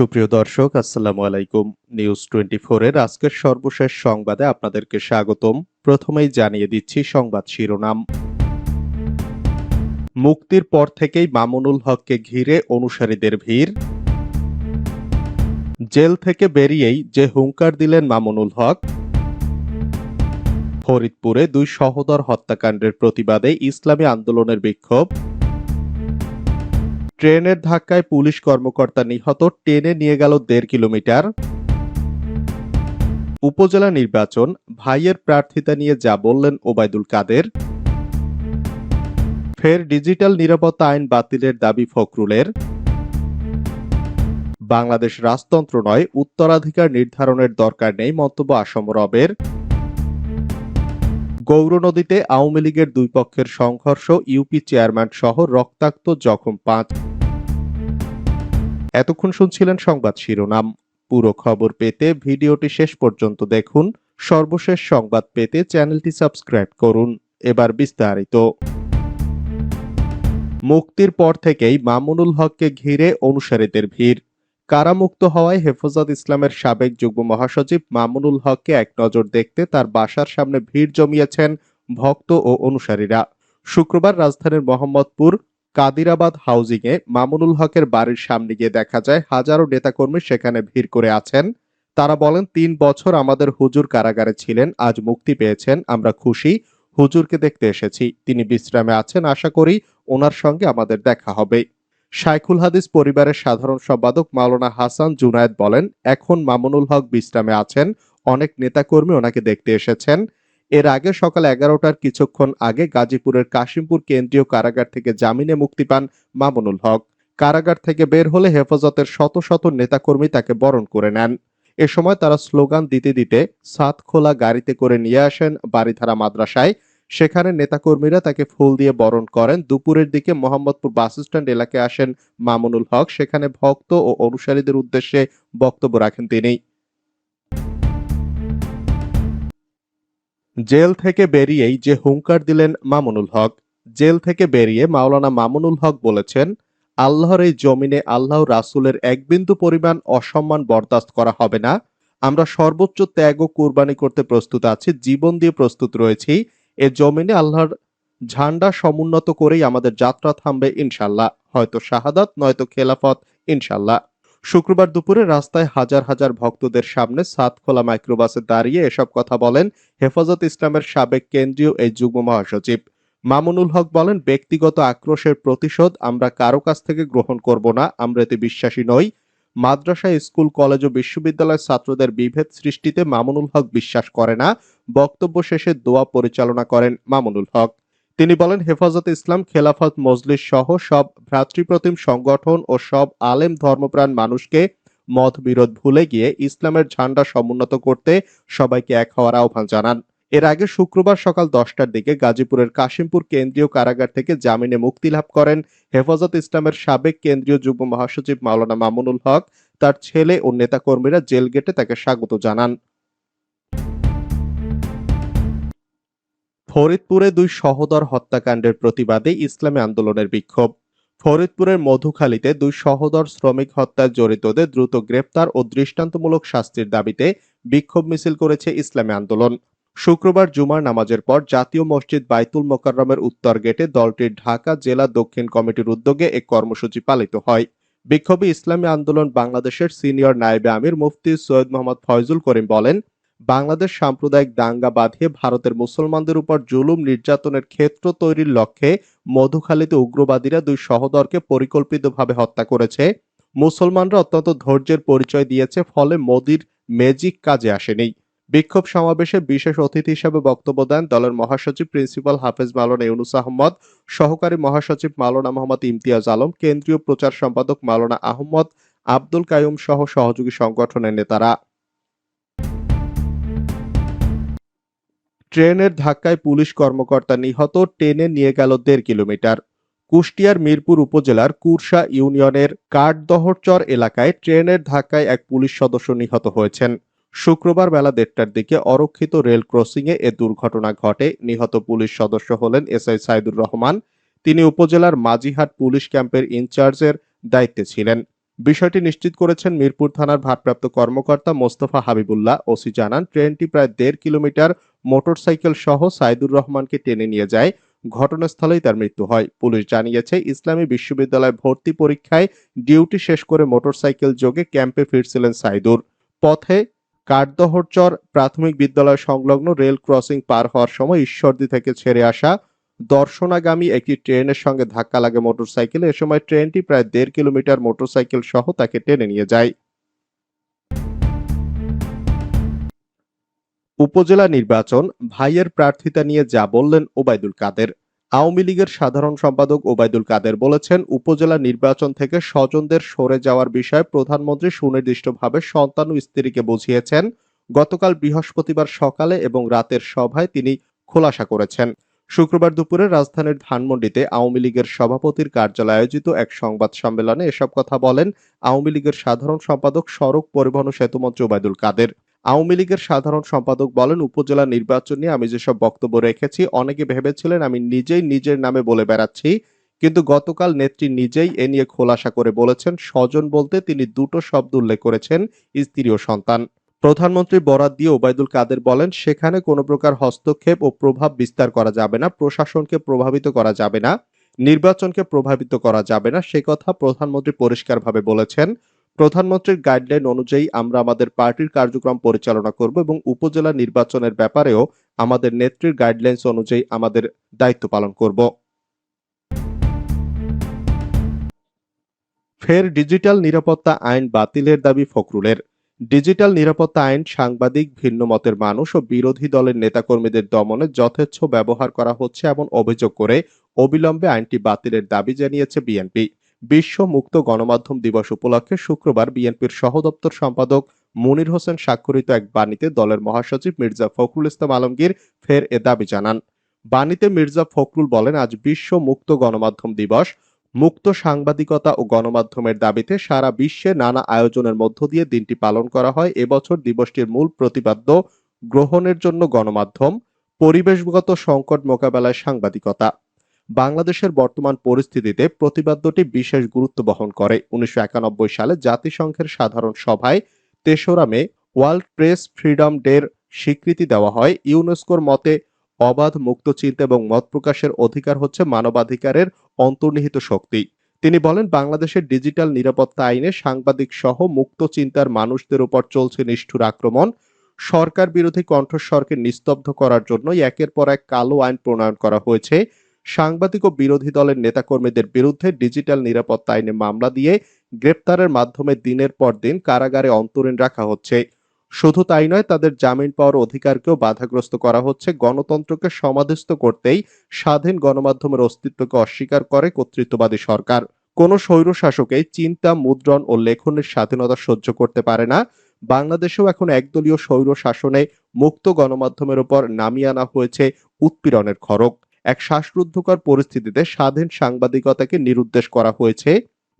সুপ্রিয় দর্শক, আসসালামু আলাইকুম। নিউজ টোয়েন্টি এর আজকের সর্বশেষ সংবাদে আপনাদেরকে স্বাগতম। প্রথমেই জানিয়ে দিচ্ছি সংবাদ শিরোনাম। মুক্তির পর থেকেই মামুনুল হককে ঘিরে অনুসারীদের ভিড়। জেল থেকে বেরিয়েই যে হুঙ্কার দিলেন মামুনুল হক, ফরিদপুরে দুই সহোদর হত্যাকাণ্ডের প্রতিবাদে ইসলামী আন্দোলনের বিক্ষোভ। ট্রেনের ধাক্কায় পুলিশ কর্মকর্তা নিহত, টেনে নিয়ে গেল দেড় কিলোমিটার। উপজেলা নির্বাচন, ভাইয়ের প্রার্থিতা নিয়ে যা বললেন ওবায়দুল কাদের। ফের ডিজিটাল নিরাপত্তা আইন বাতিলের দাবি ফখরুলের। বাংলাদেশ রাজতন্ত্র নয়, উত্তরাধিকার নির্ধারণের দরকার নেই মন্তব্য আসম রবের। গৌর নদীতে আওয়ামী লীগের দুই পক্ষের সংঘর্ষ, ইউপি চেয়ারম্যান সহ রক্তাক্ত জখম পাঁচ। এতক্ষণ শুনছিলেন সংবাদ শিরোনাম। পুরো খবর পেতে ভিডিওটি শেষ পর্যন্ত দেখুন। সর্বশেষ সংবাদ পেতে চ্যানেলটি সাবস্ক্রাইব করুন। এবার বিস্তারিত। মুক্তির পর থেকেই মামুনুল হককে ঘিরে অনুসারীদের ভিড়। কারামুক্ত হওয়ায় হেফাজত ইসলামের সাবেক যুগ্ম মহাসচিব মামুনুল হককে এক নজর দেখতে তার বাসার সামনে ভিড় জমিয়েছেন ভক্ত ও অনুসারীরা। শুক্রবার রাজধানীর মোহাম্মদপুর কাদিরাবাদ হাউজিংয়ে মামুনুল হকের বাড়ির সামনে গিয়ে দেখা যায় হাজারো নেতাকর্মী সেখানে ভিড় করে আছেন। তারা বলেন, তিন বছর আমাদের হুজুর কারাগারে ছিলেন, আজ মুক্তি পেয়েছেন, আমরা খুশি। হুজুরকে দেখতে এসেছি। তিনি বিশ্রামে আছেন। আশা করি ওনার সঙ্গে আমাদের দেখা হবে। শাইখুল হাদিস পরিবারের সাধারণ সম্পাদক মাওলানা হাসান জুনায়েদ বলেন, এখন মামুনুল হক বিশ্রামে আছেন। অনেক নেতাকর্মী ওনাকে দেখতে এসেছেন। এর আগে সকাল এগারোটার কিছুক্ষণ আগে গাজীপুরের কাশিমপুর কেন্দ্রীয় কারাগার থেকে জামিনে মুক্তি পান মামুনুল হক। কারাগার থেকে বের হলে হেফাজতের শত শত নেতাকর্মী তাকে বরণ করে নেন। এ সময় তারা স্লোগান দিতে দিতে সাত খোলা গাড়িতে করে নিয়ে আসেন বাড়িধারা মাদ্রাসায়। সেখানে নেতাকর্মীরা তাকে ফুল দিয়ে বরণ করেন। দুপুরের দিকে মোহাম্মদপুর বাসস্ট্যান্ড এলাকায় আসেন মামুনুল হক। সেখানে ভক্ত ও অনুসারীদের উদ্দেশ্যে বক্তব্য রাখেন তিনি। জেল থেকে বেরিয়েই যে হুঙ্কার দিলেন মামুনুল হক, জেল থেকে বেরিয়ে মাওলানা মামুনুল হক বলেছেন, আল্লাহর এই জমিনে আল্লাহ রাসূলের এক বিন্দু পরিমাণ অসম্মান বরদাস্ত করা হবে না। আমরা সর্বোচ্চ ত্যাগ ও কুরবানি করতে প্রস্তুত আছি, জীবন দিয়ে প্রস্তুত রয়েছি। এ জমিনে আল্লাহর ঝান্ডা সমুন্নত করেই আমাদের যাত্রা থামবে ইনশাল্লাহ। হয়তো শাহাদাত, নয়তো খেলাফত, ইনশাল্লাহ। শুক্রবার দুপুরে রাস্তায় হাজার হাজার ভক্তদের সামনে সাত খোলা মাইক্রোবাসে দাঁড়িয়ে এসব কথা বলেন হেফাজত ইসলামের সাবেক কেন্দ্রীয় এই যুগ্ম মহাসচিব। মামুনুল হক বলেন, ব্যক্তিগত আক্রোশের প্রতিশোধ আমরা কারও কাছ থেকে গ্রহণ করব না, আমরা এতে বিশ্বাসী নই। মাদ্রাসা স্কুল, কলেজ ও বিশ্ববিদ্যালয়ের ছাত্রদের বিভেদ সৃষ্টিতে মামুনুল হক বিশ্বাস করে না। বক্তব্য শেষে দোয়া পরিচালনা করেন মামুনুল হক। তিনি বলেন, হেফাজত ইসলাম, খেলাফত, মজলিস সহ সব ভ্রাতৃপ্রতিম সংগঠন ও সব আলেম ধর্মপ্রাণ মানুষকে মত বিরোধ ভুলে গিয়ে ইসলামের ঝান্ডা সমুন্নত করতে সবাইকে এক হওয়ার আহ্বান জানান। এর আগে শুক্রবার সকাল দশটার দিকে গাজীপুরের কাশিমপুর কেন্দ্রীয় কারাগার থেকে জামিনে মুক্তি লাভ করেন হেফাজত ইসলামের সাবেক কেন্দ্রীয় যুগ্ম মহাসচিব মাওলানা মামুনুল হক। তার ছেলে ও নেতাকর্মীরা জেল গেটে তাকে স্বাগত জানান। ফরিদপুরে দুই সহোদর হত্যাকাণ্ডের প্রতিবাদে ইসলামী আন্দোলনের বিক্ষোভ। ফরিদপুরের মধুখালীতে দুই সহোদর শ্রমিক হত্যায় জড়িতদের দ্রুত গ্রেপ্তার ও দৃষ্টান্তমূলক শাস্তির দাবিতে বিক্ষোভ মিছিল করেছে ইসলামী আন্দোলন। শুক্রবার জুমার নামাজের পর জাতীয় মসজিদ বাইতুল মোকাররমের উত্তর গেটে দলটির ঢাকা জেলা দক্ষিণ কমিটির উদ্যোগে এক কর্মসূচি পালিত হয়। বিক্ষোভে ইসলামী আন্দোলন বাংলাদেশের সিনিয়র নায়েবে আমির মুফতি সৈয়দ মোহাম্মদ ফয়জুল করিম বলেন বাংলাদেশ সাম্প্রদায়িক দাঙ্গা বাঁধিয়ে ভারতের মুসলমানদের উপর জুলুম নির্যাতনের ক্ষেত্র তৈরির লক্ষ্যে মধুখালীতে উগ্রবাদীরা দুই সহোদরকে পরিকল্পিতভাবে হত্যা করেছে। মুসলমানরা অত্যন্ত ধৈর্যের পরিচয় দিয়েছে, ফলে মোদির ম্যাজিক কাজে আসেনি। বিক্ষোভ সমাবেশে বিশেষ অতিথি হিসেবে বক্তব্য দেন দলের মহাসচিব প্রিন্সিপাল হাফেজ মাওলানা ইউনুস আহমদ, সহকারী মহাসচিব মাওলানা মোহাম্মদ ইমতিয়াজ আলম, কেন্দ্রীয় প্রচার সম্পাদক মাওলানা আহমদ, আব্দুল কায়ুম সহ সহযোগী সংগঠনের নেতারা। ট্রেনের ধাক্কায় পুলিশ কর্মকর্তা নিহত, টেনে নিয়ে গেল দেড় কিলোমিটার। কুষ্টিয়ার মিরপুর উপজেলার কুরসা ইউনিয়নের কাঠদহরচর এলাকায় ট্রেনের ধাক্কায় এক পুলিশ সদস্য নিহত হয়েছেন। শুক্রবার বেলা দেড়টার দিকে অরক্ষিত রেল ক্রসিংয়ে এ দুর্ঘটনা ঘটে। নিহত পুলিশ সদস্য হলেন এসআই সাইদুর রহমান। তিনি উপজেলার মাঝিহাট পুলিশ ক্যাম্পের ইনচার্জের দায়িত্বে ছিলেন। বিষয়টি নিশ্চিত করেছেন মিরপুর থানার ভারপ্রাপ্ত কর্মকর্তা মোস্তফা হাবিবুল্লাহ। ওসি জানান, ট্রেনটি প্রায় দেড় কিলোমিটার মোটরসাইকেল সহ সাইদুর রহমানকে টেনে নিয়ে যায়। ঘটনাস্থলেই তার মৃত্যু হয়। পুলিশ জানিয়েছে, ইসলামী বিশ্ববিদ্যালয় ভর্তি পরীক্ষায় ডিউটি শেষ করে মোটরসাইকেল যোগে ক্যাম্পে ফিরছিলেন সাইদুর। পথে কাঠদহরচর প্রাথমিক বিদ্যালয় সংলগ্ন রেল ক্রসিং পার হওয়ার সময় ঈশ্বরদী থেকে ছেড়ে আসা দর্শনাগামী একটি ট্রেনের সঙ্গে ধাক্কা লাগে মোটরসাইকেলে। এ সময় ট্রেনটি প্রায় দেড় কিলোমিটার মোটরসাইকেল সহ তাকে টেনে নিয়ে যায়। উপজেলা নির্বাচন ভাইয়ের প্রার্থিতা নিয়ে যা বললেন ওবায়দুল কাদের। আওয়ামী লীগের সাধারণ সম্পাদক ওবায়দুল কাদের বলেছেন, উপজেলা নির্বাচন থেকে স্বজনদের সরে যাওয়ার বিষয়ে প্রধানমন্ত্রী সুনির্দিষ্টভাবে সন্তান ও স্ত্রীকে বুঝিয়েছেন। গতকাল বৃহস্পতিবার সকালে এবং রাতের সভায় তিনি খোলাসা করেছেন। শুক্রবার দুপুরে রাজধানীর ধানমন্ডিতে আওয়ামী লীগের সভাপতির কার্যালয়ে আয়োজিত এক সংবাদ সম্মেলনে এসব কথা বলেন আওয়ামী লীগের সাধারণ সম্পাদক সড়ক পরিবহন সেতুমন্ত্রী ওবায়দুল কাদের। আওয়ামী লীগের সাধারণ সম্পাদক বলেন, উপজেলা নির্বাচন নিয়ে আমি যেসব বক্তব্য রেখেছি, অনেকে ভেবেছিলেন আমি নিজেই নিজের নামে বলে বেড়াচ্ছি, কিন্তু গতকাল নেত্রী নিজেই এ নিয়ে খোলাসা করে বলেছেন, স্বজন বলতে তিনি দুটো শব্দ উল্লেখ করেছেন, স্ত্রী ও সন্তান। প্রধানমন্ত্রী বরাদ দিয়ে ওবায়দুল কাদের বলেন, সেখানে কোনো প্রকার হস্তক্ষেপ ও প্রভাব বিস্তার করা যাবে না, প্রশাসনকে প্রভাবিত করা যাবে না, নির্বাচনকে প্রভাবিত করা যাবে না, সে কথা প্রধানমন্ত্রী পরিষ্কারভাবে বলেছেন। প্রধানমন্ত্রীর গাইডলাইন অনুযায়ী আমরা আমাদের পার্টির কার্যক্রম পরিচালনা করব এবং উপজেলা নির্বাচনের ব্যাপারেও আমাদের নেত্রীর গাইডলাইন্স অনুযায়ী আমাদের দায়িত্ব পালন করব। ফের ডিজিটাল নিরাপত্তা আইন বাতিলের দাবি ফখরুলের। ডিজিটাল নিরাপত্তা আইন সাংবাদিক, ভিন্ন মতের মানুষ ও বিরোধী দলের নেতাকর্মীদের দমনে যথেচ্ছ ব্যবহার করা হচ্ছে এমন অভিযোগ করে অবিলম্বে আইনটি বাতিলের দাবি জানিয়েছে বিএনপি। বিশ্ব মুক্ত গণমাধ্যম দিবস উপলক্ষে শুক্রবার বিএনপির সহদপ্তর সম্পাদক মনির হোসেন স্বাক্ষরিত এক বাণীতে দলের মহাসচিব মির্জা ফখরুল ইসলাম আলমগীর ফের এ দাবি জানান। বাণীতে মির্জা ফখরুল বলেন, আজ বিশ্ব মুক্ত গণমাধ্যম দিবস। মুক্ত সাংবাদিকতা ও গণমাধ্যমের দাবিতে সারা বিশ্বে নানা আয়োজনের মধ্য দিয়ে দিনটি পালন করা হয়। এবছর দিবসটির মূল প্রতিপাদ্য, গ্রহণের জন্য গণমাধ্যম, পরিবেশগত সংকট মোকাবেলায় সাংবাদিকতা। বাংলাদেশের বর্তমান পরিস্থিতিতে প্রতিবাদ্যটি বিশেষ গুরুত্ব বহন করে। উনিশশো একানব্বই সালে জাতিসংঘের সাধারণ সভায় তেসরা মে ওয়ার্ল্ড প্রেস ফ্রিডম ডের স্বীকৃতি দেওয়া হয়। ইউনেস্কোর মতে, অবাধ মুক্ত চিন্তা এবং মত প্রকাশের অধিকার হচ্ছে মানবাধিকারের অন্তর্নিহিত শক্তি। তিনি বলেন, বাংলাদেশের ডিজিটাল নিরাপত্তা আইনে সাংবাদিক সহ মুক্ত চিন্তার মানুষদের উপর চলছে নিষ্ঠুর আক্রমণ। সরকার বিরোধী কণ্ঠস্বরকে নিস্তব্ধ করার জন্যই একের পর এক কালো আইন প্রণয়ন করা হয়েছে। সাংবাদিক ও বিরোধী দলের নেতাকর্মীদের বিরুদ্ধে ডিজিটাল নিরাপত্তা আইনে মামলা দিয়ে গ্রেপ্তারের মাধ্যমে দিনের পর দিন কারাগারে অন্তরীণ রাখা হচ্ছে। শুধু তাই নয়, তাদের জামিন পাওয়ার অধিকারকেও বাধাগ্রস্ত করা হচ্ছে। গণতন্ত্রকে সমাধিস্থ করতেই স্বাধীন গণমাধ্যমের অস্তিত্বকে অস্বীকার করে কর্তৃত্ববাদী সরকার। কোন স্বৈর শাসকেই চিন্তা, মুদ্রণ ও লেখনের স্বাধীনতা সহ্য করতে পারে না। বাংলাদেশেও এখন একদলীয় স্বৈর শাসনে মুক্ত গণমাধ্যমের ওপর নামিয়ে আনা হয়েছে উৎপীড়নের খড়গ। এক শ্বাসরুদ্ধকর পরিস্থিতিতে স্বাধীন সাংবাদিকতাকে নিরুদ্দেশ করা হয়েছে।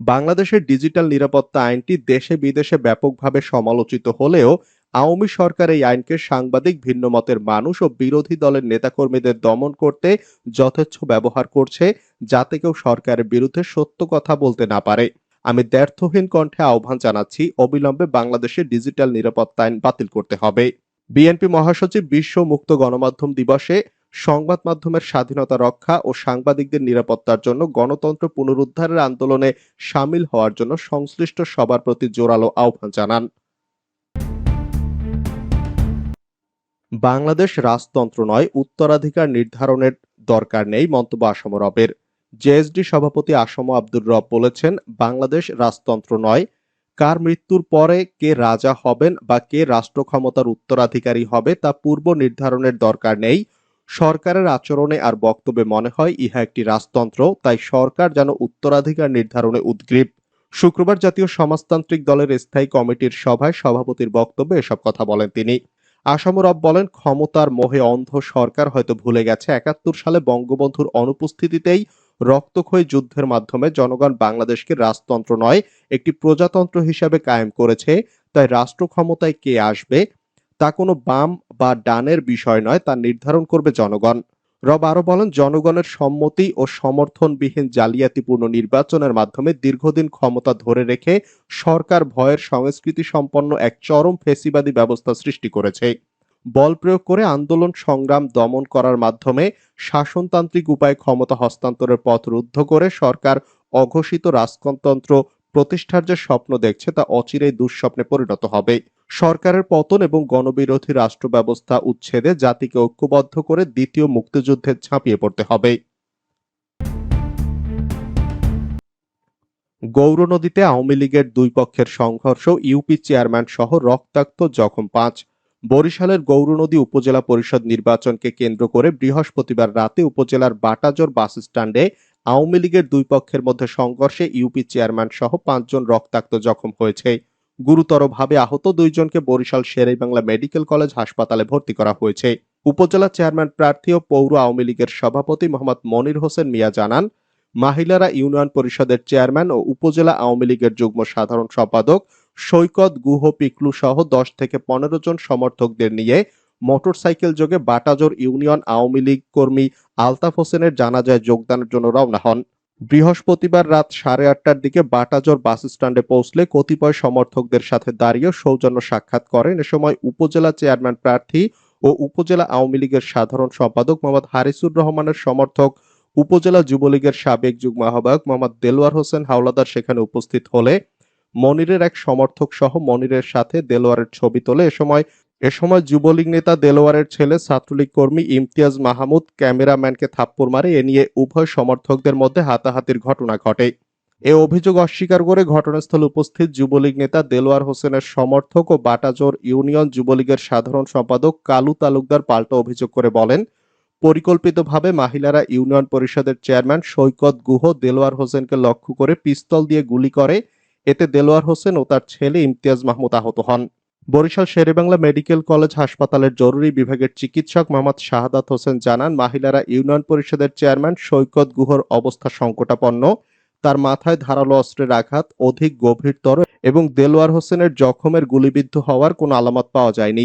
বাংলাদেশের ডিজিটাল নিরাপত্তা আইনটি দেশে বিদেশে ব্যাপকভাবে সমালোচিত হলেও আওয়ামী সরকার এই আইনকে সাংবাদিক ভিন্ন মতের মানুষ ও বিরোধী দলের নেতাকর্মীদের দমন করতে যথেচ্ছ ব্যবহার করছে, যাতে কেউ সরকারের বিরুদ্ধে সত্য কথা বলতে না পারে। আমি দ্ব্যর্থহীন কণ্ঠে আহ্বান জানাচ্ছি, অবিলম্বে বাংলাদেশের ডিজিটাল নিরাপত্তা আইন বাতিল করতে হবে। বিএনপি মহাসচিব বিশ্ব মুক্ত গণমাধ্যম দিবসে সংবাদ মাধ্যমের স্বাধীনতা রক্ষা ও সাংবাদিকদের নিরাপত্তার জন্য গণতন্ত্র পুনরুদ্ধারের আন্দোলনে সামিল হওয়ার জন্য সংশ্লিষ্ট সবার প্রতি জোরালো আহ্বান জানান। বাংলাদেশ রাজতন্ত্র নয়, উত্তরাধিকার নির্ধারণের দরকার নেই মন্তব্য আসম রবের। জেএসডি সভাপতি আসম আব্দুর রব বলেছেন, বাংলাদেশ রাজতন্ত্র নয়, কার মৃত্যুর পরে কে রাজা হবেন বা কে রাষ্ট্র ক্ষমতার উত্তরাধিকারী হবে তা পূর্ব নির্ধারণের দরকার নেই। সরকারের আচরণে আর বক্তব্যে মনে হয়, ইহা একটি রাজতন্ত্র, তাই সরকার যেন উত্তরাধিকার নির্ধারণে উদ্গ্রীব। শুক্রবার জাতীয় সমাজতান্ত্রিক দলের স্থায়ী কমিটির সভায় সভাপতির বক্তব্যে এসব কথা বলেন তিনি। আসামরব বলেন, ক্ষমতার মোহে অন্ধ সরকার হয়তো ভুলে গেছে। একাত্তর সালে বঙ্গবন্ধুর অনুপস্থিতিতেই রক্তক্ষয়ী যুদ্ধের মাধ্যমে জনগণ বাংলাদেশকে রাজতন্ত্র নয়, একটি প্রজাতন্ত্র হিসাবে কায়েম করেছে। তাই রাষ্ট্র ক্ষমতায় কে আসবে? তা কোনো বাম বা ডানের বিষয় নয়, তা নির্ধারণ করবে জনগণ। রব আরও বলেন, জনগণের সম্মতি ও সমর্থনবিহীন জালিয়াতিপূর্ণ নির্বাচনের মাধ্যমে দীর্ঘদিন ক্ষমতা ধরে রেখে সরকার ভয়ের সংস্কৃতি সম্পন্ন এক চরম ফেসিবাদী ব্যবস্থা সৃষ্টি করেছে। বল প্রয়োগ করে আন্দোলন সংগ্রাম দমন করার মাধ্যমে শাসনতান্ত্রিক উপায়ে ক্ষমতা হস্তান্তরের পথ রুদ্ধ করে সরকার অঘোষিত রাজতন্ত্র প্রতিষ্ঠার যে স্বপ্ন দেখছে, তা অচিরেই দুঃস্বপ্নে পরিণত হবে। সরকারের পতন এবং গণবিরোধী রাষ্ট্র ব্যবস্থা উচ্ছেদে জাতিকে ঐক্যবদ্ধ করে দ্বিতীয় মুক্তিযুদ্ধে ঝাঁপিয়ে পড়তে হবে। গৌরনদীতে আওয়ামী লীগের দুই পক্ষের সংঘর্ষ, ইউপি চেয়ারম্যান সহ রক্তাক্ত জখম পাঁচ। বরিশালের গৌরনদী উপজেলা পরিষদ নির্বাচনকে কেন্দ্র করে বৃহস্পতিবার রাতে উপজেলার বাটাজোর বাস স্ট্যান্ডে আওয়ামী লীগের দুই পক্ষের মধ্যে সংঘর্ষে ইউপি চেয়ারম্যান সহ পাঁচজন রক্তাক্ত জখম হয়েছে। গুরুতরভাবে আহত দুইজনকে বরিশাল শেরেবাংলা মেডিকেল কলেজ হাসপাতালে ভর্তি করা হয়েছে। উপজেলা চেয়ারম্যান প্রার্থী ও পৌর আওয়ামী লীগের সভাপতি মোহাম্মদ মনির হোসেন মিয়া জানান, মহিলারা ইউনিয়ন পরিষদের চেয়ারম্যান ও উপজেলা আওয়ামী লীগের যুগ্ম সাধারণ সম্পাদক সৈকত গুহ পিকলু সহ দশ থেকে পনেরো জন সমর্থকদের নিয়ে মোটরসাইকেল যোগে বাটাজোর ইউনিয়ন আওয়ামী লীগ কর্মী আলতাফ হোসেনের জানাজায় যোগদানের জন্য রওনা হন। বৃহস্পতিবার রাত সাড়ে আটটার দিকে বাটাজোর বাস স্ট্যান্ডে পৌঁছলে কতিপয় সমর্থকদের সাথে দাঁড়িয়ে সৌজন্য সাক্ষাৎ করেন এ সময় উপজেলা চেয়ারম্যান প্রার্থী ও উপজেলা আওয়ামী লীগের সাধারণ সম্পাদক মোহাম্মদ হারিসুর রহমানের সমর্থক, উপজেলা যুবলীগের সাবেক যুগ্ম আহ্বায়ক মোহাম্মদ দেলোয়ার হোসেন হাওলাদার সেখানে উপস্থিত হলে মনিরের এক সমর্থক সহ মনিরের সাথে দেলোয়ারের ছবি তোলে। এ সময় এ সময় যুবলীগ নেতা দেলোয়ারের ছেলে, ছাত্রলীগ কর্মী ইমতিয়াজ মাহমুদ ক্যামেরাম্যানকে থাপ্পড় মারে। এ নিয়ে উভয় সমর্থকদের মধ্যে হাতাহাতির ঘটনা ঘটে। এ অভিযোগ অস্বীকার করে ঘটনাস্থলে উপস্থিত যুবলীগ নেতা দেলোয়ার হোসেনের সমর্থক ও বাটাজোর ইউনিয়ন যুবলীগের সাধারণ সম্পাদক কালু তালুকদার পাল্টা অভিযোগ করে বলেন, পরিকল্পিতভাবে মহিলারা ইউনিয়ন পরিষদের চেয়ারম্যান সৈকত গুহ দেলোয়ার হোসেনকে লক্ষ্য করে পিস্তল দিয়ে গুলি করে। এতে দেলোয়ার হোসেন ও তার ছেলে ইমতিয়াজ মাহমুদ আহত হন। বরিশাল শেরেবাংলা মেডিকেল কলেজ হাসপাতালের জরুরি বিভাগের চিকিৎসক মোহাম্মদ শাহাদাত হোসেন জানান, মহিলারা ইউনিয়ন পরিষদের চেয়ারম্যান সৈকত গুহর অবস্থা সংকটাপন্ন। তার মাথায় ধারালো অস্ত্রের আঘাত, অধিক গভীরতর এবং দেলোয়ার হোসেনের জখমের গুলিবিদ্ধ হওয়ার কোনো আলামত পাওয়া যায়নি।